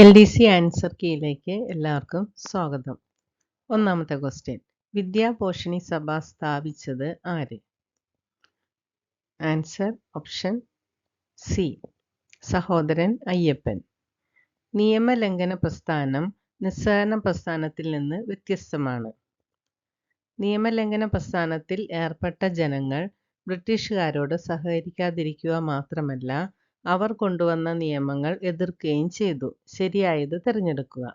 L D C answer കീയിലേക്ക് എല്ലാവർക്കും സ്വാഗതം. ഒന്നാമത്തെ ക്വസ്റ്റ്യൻ വിദ്യാപോഷിണി സഭ സ്ഥാപിച്ചത് ആര്? Answer option C. Sahodaran Ayyappan. നിയമലംഘന പ്രസ്ഥാനം നിസ്സഹകരണ പ്രസ്ഥാനത്തിൽ നിന്ന് വ്യത്യസ്തമാണ്. നിയമലംഘന പ്രസ്ഥാനത്തിൽ ഏർപ്പെട്ട ജനങ്ങൾ ബ്രിട്ടീഷുകാരോട് സഹകരിക്കാതിരിക്കുക മാത്രമല്ല അവർ കൊണ്ടുവന്ന നിയമങ്ങൾ എതിർക്കുകയും ചെയ്തു. ശരിയായത് തിരഞ്ഞെടുക്കുക.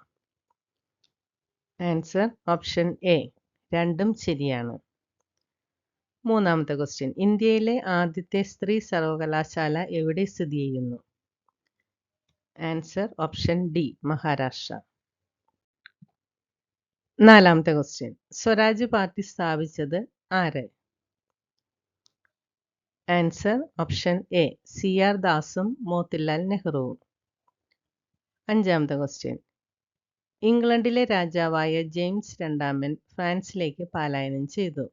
ആൻസർ ഓപ്ഷൻ എ രണ്ടും ശരിയാണ്. മൂന്നാമത്തെ ക്വസ്റ്റ്യൻ ഇന്ത്യയിലെ ആദ്യത്തെ സ്ത്രീ സർവകലാശാല എവിടെ സ്ഥിതി ചെയ്യുന്നു? Answer option D Maharashtra. നാലാമത്തെ ക്വസ്റ്റ്യൻ സ്വരാജ് പാർട്ടി സ്ഥാപിച്ചത് ആര്? Answer option A C R ദാസും Motilal നെഹ്റുവും. അഞ്ചാമത്തെ ക്വസ്റ്റ്യൻ ഇംഗ്ലണ്ടിലെ രാജാവായ ജെയിംസ് രണ്ടാമൻ ഫ്രാൻസിലേക്ക് പലായനം ചെയ്തു.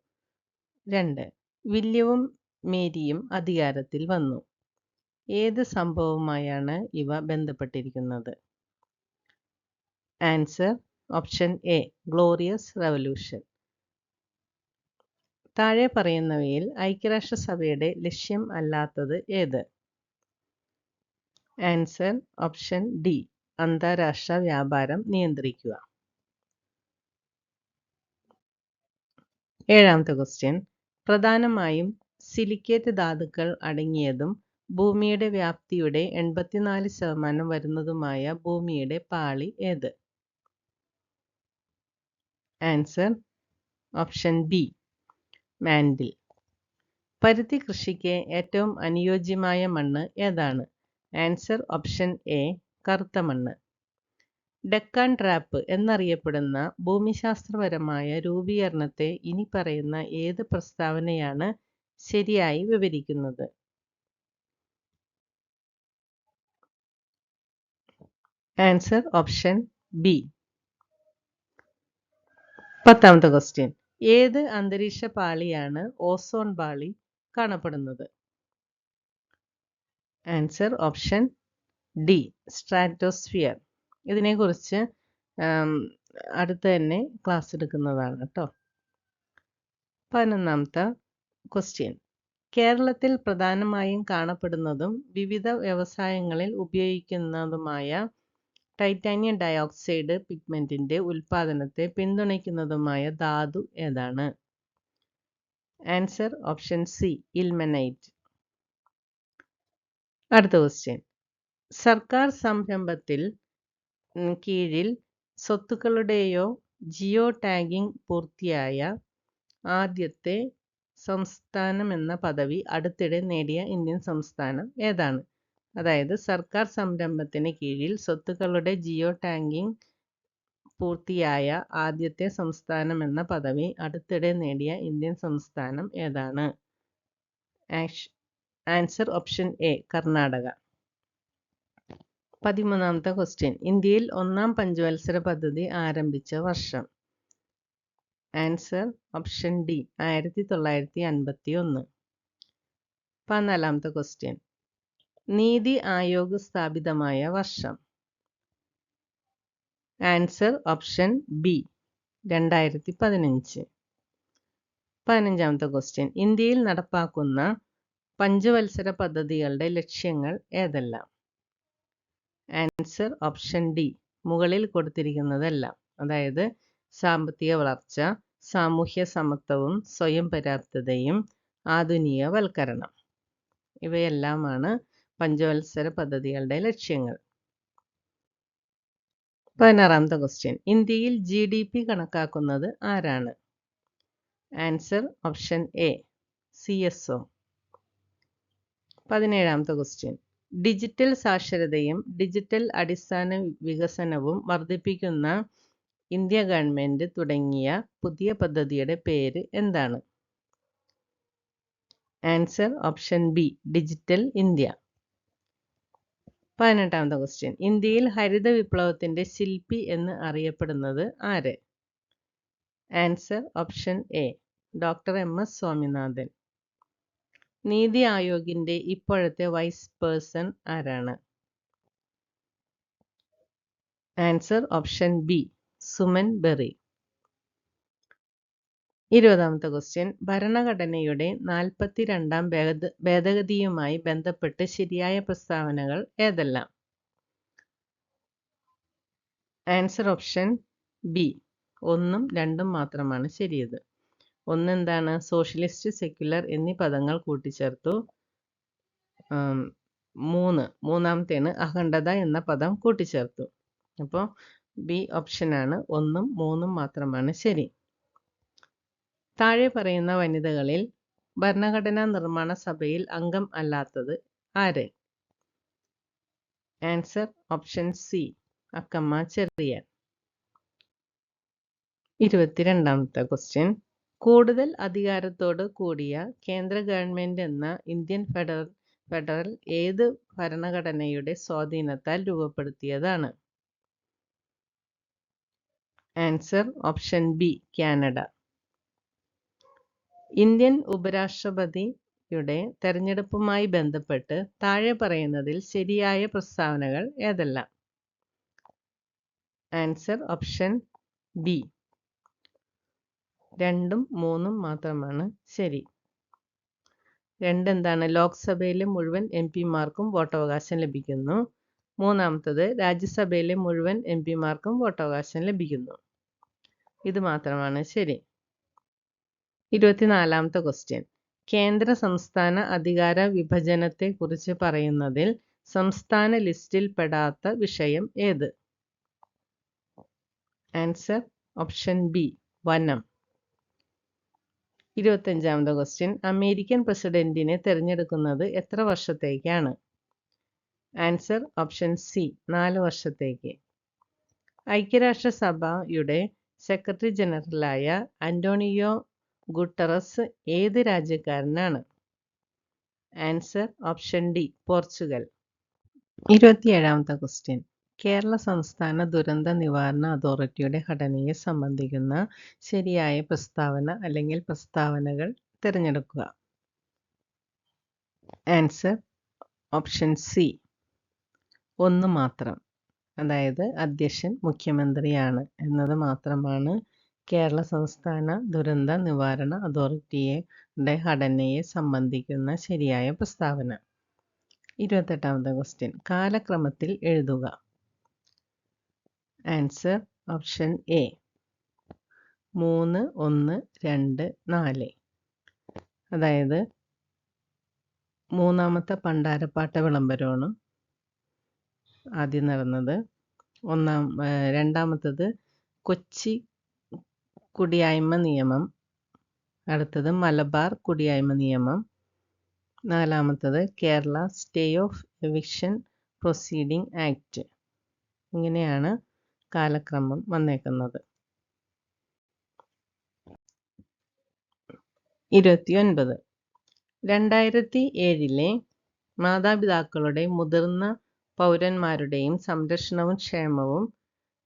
രണ്ട് വില്യവും മേരിയും അധികാരത്തിൽ വന്നു. ഏത് സംഭവവുമായാണ് ഇവ ബന്ധപ്പെട്ടിരിക്കുന്നത്? Answer option A glorious revolution. താഴെ പറയുന്നവയിൽ ഐക്യരാഷ്ട്രസഭയുടെ ലക്ഷ്യം അല്ലാത്തത് ഏത്? ആൻസർ ഓപ്ഷൻ ഡി അന്താരാഷ്ട്ര വ്യാപാരം നിയന്ത്രിക്കുക. ഏഴാമത്തെ ക്വസ്റ്റ്യൻ പ്രധാനമായും സിലിക്കേറ്റ് ധാതുക്കൾ അടങ്ങിയതും ഭൂമിയുടെ വ്യാപ്തിയുടെ എൺപത്തിനാല് ശതമാനം വരുന്നതുമായ ഭൂമിയുടെ പാളി ഏത്? Answer option B mantle. പരുത്തി കൃഷിക്ക് ഏറ്റവും അനുയോജ്യമായ മണ്ണ് ഏതാണ്? ആൻസർ ഓപ്ഷൻ എ കറുത്ത മണ്ണ്. ഡെക്കാൻ ട്രാപ്പ് എന്നറിയപ്പെടുന്ന ഭൂമിശാസ്ത്രപരമായ രൂപീകരണത്തെ ഇനി പറയുന്ന ഏത് പ്രസ്താവനയാണ് ശരിയായി വിവരിക്കുന്നത്? Answer option B. പത്താമത്തെ ക്വസ്റ്റ്യൻ. ഏത് അന്തരീക്ഷ പാളിയാണ് ഓസോൺ പാളി കാണപ്പെടുന്നത്? Answer option D stratosphere. ഇതിനെക്കുറിച്ച് അടുത്ത് തന്നെ ക്ലാസ് എടുക്കുന്നതാണ് കേട്ടോ. പതിനൊന്നാമത്തെ ക്വസ്റ്റ്യൻ. കേരളത്തിൽ പ്രധാനമായും കാണപ്പെടുന്നതും വിവിധ വ്യവസായങ്ങളിൽ ഉപയോഗിക്കുന്നതുമായ ടൈറ്റാനിയം ഡയോക്സൈഡ് പിഗ്മെന്റിന്റെ ഉൽപാദനത്തെ പിന്തുണയ്ക്കുന്നതുമായ ധാതു ഏതാണ്? ആൻസർ ഓപ്ഷൻ സി ഇൽമനൈറ്റ് അടുത്ത ക്വസ്റ്റ്യൻ സർക്കാർ സംരംഭത്തിൽ കീഴിൽ സ്വത്തുക്കളുടെയോ ജിയോ ടാഗിംഗ് പൂർത്തിയായ ആദ്യത്തെ സംസ്ഥാനം എന്ന പദവി അടുത്തിടെ നേടിയ ഇന്ത്യൻ സംസ്ഥാനം ഏതാണ്? അതായത് സർക്കാർ സംരംഭത്തിന് കീഴിൽ സ്വത്തുക്കളുടെ ജിയോ ടാങ്കിംഗ് പൂർത്തിയായ ആദ്യത്തെ സംസ്ഥാനം എന്ന പദവി അടുത്തിടെ നേടിയ ഇന്ത്യൻ സംസ്ഥാനം ഏതാണ്? Answer option A Karnataka. പതിമൂന്നാമത്തെ ക്വസ്റ്റ്യൻ. ഇന്ത്യയിൽ ഒന്നാം പഞ്ചവത്സര പദ്ധതി ആരംഭിച്ച വർഷം. ആൻസർ ഓപ്ഷൻ ഡി ആയിരത്തി തൊള്ളായിരത്തി അൻപത്തി ഒന്ന് പതിനാലാമത്തെ ക്വസ്റ്റ്യൻ. നീതി ആയോഗ് സ്ഥാപിതമായ വർഷം. ആൻസർ ഓപ്ഷൻ ബി രണ്ടായിരത്തി പതിനഞ്ച് പതിനഞ്ചാമത്തെ ക്വസ്റ്റ്യൻ ഇന്ത്യയിൽ നടപ്പാക്കുന്ന പഞ്ചവത്സര പദ്ധതികളുടെ ലക്ഷ്യങ്ങൾ ഏതെല്ലാം? ആൻസർ ഓപ്ഷൻ ഡി മുകളിൽ കൊടുത്തിരിക്കുന്നതെല്ലാം. അതായത് സാമ്പത്തിക വളർച്ച സാമൂഹ്യ സമത്വവും സ്വയം പര്യാപ്തതയും ആധുനികവൽക്കരണം. ഇവയെല്ലാമാണ് പഞ്ചവത്സര പദ്ധതികളുടെ ലക്ഷ്യങ്ങൾ. പതിനാറാമത്തെ ക്വസ്റ്റ്യൻ ഇന്ത്യയിൽ ജി ഡി പി കണക്കാക്കുന്നത് ആരാണ്? Answer option A C S O പതിനേഴാമത്തെ ക്വസ്റ്റ്യൻ ഡിജിറ്റൽ സാക്ഷരതയും ഡിജിറ്റൽ അടിസ്ഥാന വികസനവും വർദ്ധിപ്പിക്കുന്ന ഇന്ത്യ ഗവൺമെന്റ് തുടങ്ങിയ പുതിയ പദ്ധതിയുടെ പേര് എന്താണ്? Answer option B digital India. പതിനെട്ടാമത്തെ ക്വസ്റ്റ്യൻ ഇന്ത്യയിൽ ഹരിത വിപ്ലവത്തിന്റെ ശില്പി എന്ന് അറിയപ്പെടുന്നത് ആര്? Answer option A doctor M S Swaminathan. Niti ആയോഗിന്റെ ഇപ്പോഴത്തെ വൈസ് പേഴ്സൺ ആരാണ്? Answer option B Suman Bery. ഇരുപതാമത്തെ ക്വസ്റ്റ്യൻ ഭരണഘടനയുടെ നാൽപ്പത്തി രണ്ടാം ഭേദ ഭേദഗതിയുമായി ബന്ധപ്പെട്ട് ശരിയായ പ്രസ്താവനകൾ ഏതെല്ലാം? ആൻസർ ഓപ്ഷൻ ബി ഒന്നും രണ്ടും മാത്രമാണ് ശരിയത്. ഒന്നെന്താണ്? സോഷ്യലിസ്റ്റ് സെക്യുലർ എന്നീ പദങ്ങൾ കൂട്ടിച്ചേർത്തു. മൂന്ന്. മൂന്നാമത്തേന് അഖണ്ഡത എന്ന പദം കൂട്ടിച്ചേർത്തു. അപ്പോൾ ബി ഓപ്ഷനാണ് ഒന്നും മൂന്നും മാത്രമാണ് ശരി. താഴെ പറയുന്ന വനിതകളിൽ ഭരണഘടനാ നിർമ്മാണ സഭയിൽ അംഗം അല്ലാത്തത് ആര്? Answer option C Accamma Cherian. ഇരുപത്തിരണ്ടാമത്തെ ക്വസ്റ്റ്യൻ. കൂടുതൽ അധികാരത്തോട് കൂടിയ കേന്ദ്ര ഗവൺമെന്റ് എന്ന ഇന്ത്യൻ ഫെഡറൽ ഫെഡറൽ ഏത് ഭരണഘടനയുടെ സ്വാധീനത്താൽ രൂപപ്പെടുത്തിയതാണ്? Answer option B Canada. Indian ഉപരാഷ്ട്രപതിയുടെ തെരഞ്ഞെടുപ്പുമായി ബന്ധപ്പെട്ട് താഴെ പറയുന്നതിൽ ശരിയായ പ്രസ്താവനകൾ ഏതെല്ലാം? Answer option B. രണ്ടും മൂന്നും മാത്രമാണ്. ശരി. രണ്ടെന്താണ്? ലോക്സഭയിലെ മുഴുവൻ എം പിമാർക്കും വോട്ടവകാശം ലഭിക്കുന്നു. മൂന്നാമത്തത് രാജ്യസഭയിലെ മുഴുവൻ എം പിമാർക്കും വോട്ടവകാശം ലഭിക്കുന്നു. ഇത് മാത്രമാണ്. ശരി. ഇരുപത്തിനാലാമത്തെ ക്വസ്റ്റ്യൻ കേന്ദ്ര സംസ്ഥാന അധികാര വിഭജനത്തെ കുറിച്ച് പറയുന്നതിൽ സംസ്ഥാന ലിസ്റ്റിൽ പെടാത്ത വിഷയം ഏത്? ആൻസർ ഓപ്ഷൻ ബി വനം. ഇരുപത്തഞ്ചാമത്തെ ക്വസ്റ്റ്യൻ അമേരിക്കൻ പ്രസിഡന്റിനെ തിരഞ്ഞെടുക്കുന്നത് എത്ര വർഷത്തേക്കാണ്? ആൻസർ ഓപ്ഷൻ സി നാല് വർഷത്തേക്ക്. ഐക്യരാഷ്ട്രസഭയുടെ സെക്രട്ടറി ജനറലായ അന്റോണിയോ ഗുട്ടറസ് ഏത് രാജ്യക്കാരനാണ്? Answer option D Portugal. ഇരുപത്തിയേഴാമത്തെ ക്വസ്റ്റ്യൻ. കേരള സംസ്ഥാന ദുരന്ത നിവാരണ അതോറിറ്റിയുടെ ഘടനയെ സംബന്ധിക്കുന്ന ശരിയായ പ്രസ്താവന അല്ലെങ്കിൽ പ്രസ്താവനകൾ തിരഞ്ഞെടുക്കുക. ആൻസർ ഓപ്ഷൻ സി ഒന്ന് മാത്രം. അതായത് അധ്യക്ഷൻ മുഖ്യമന്ത്രിയാണ് എന്നത് മാത്രമാണ് കേരള സംസ്ഥാന ദുരന്ത നിവാരണ അതോറിറ്റിയുടെ ഘടനയെ സംബന്ധിക്കുന്ന ശരിയായ പ്രസ്താവന. ഇരുപത്തെട്ടാമത്തെ ക്വസ്റ്റ്യൻ കാലക്രമത്തിൽ എഴുതുക. ആൻസർ ഓപ്ഷൻ എ മൂന്ന് ഒന്ന് രണ്ട് നാല്. അതായത് മൂന്നാമത്തെ പണ്ടാരപ്പാട്ട വിളംബരമാണ് ആദ്യം നടന്നത് ഒന്നാം രണ്ടാമത്തത് കൊച്ചി കുടിയായ്മ നിയമം. അടുത്തത് മലബാർ കുടിയായ്മ നിയമം. നാലാമത്തത് Kerala stay of eviction proceeding act. ഇങ്ങനെയാണ് കാലക്രമം വന്നേക്കുന്നത്. ഇരുപത്തിയൊൻപത്. രണ്ടായിരത്തി ഏഴിലെ മാതാപിതാക്കളുടെ മുതിർന്ന പൗരന്മാരുടെയും സംരക്ഷണവും ക്ഷേമവും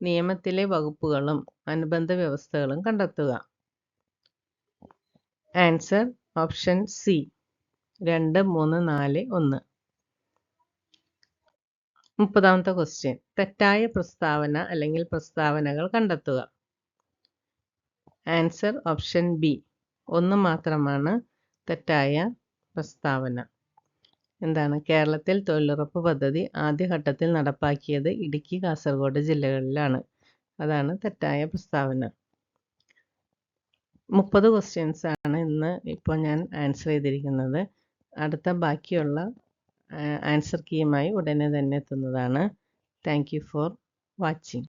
നിയമത്തിലെ വകുപ്പുകളും അനുബന്ധ വ്യവസ്ഥകളും കണ്ടെത്തുക. ആൻസർ ഓപ്ഷൻ സി രണ്ട് മൂന്ന് നാല് ഒന്ന്. മുപ്പതാമത്തെ ക്വസ്റ്റ്യൻ തെറ്റായ പ്രസ്താവന അല്ലെങ്കിൽ പ്രസ്താവനകൾ കണ്ടെത്തുക. ആൻസർ ഓപ്ഷൻ ബി ഒന്ന് മാത്രമാണ് തെറ്റായ പ്രസ്താവന. എന്താണ്? കേരളത്തിൽ തൊഴിലുറപ്പ് പദ്ധതി ആദ്യഘട്ടത്തിൽ നടപ്പാക്കിയത് ഇടുക്കി കാസർഗോഡ് ജില്ലകളിലാണ്. അതാണ് തെറ്റായ പ്രസ്താവന. മുപ്പത് ക്വസ്റ്റ്യൻസ് ആണ് ഇന്ന് ഇപ്പോൾ ഞാൻ ആൻസർ ചെയ്തിരിക്കുന്നത്. അടുത്ത ബാക്കിയുള്ള ആൻസർ കീയുമായി ഉടനെ തന്നെ എത്തുന്നതാണ്. Thank you for watching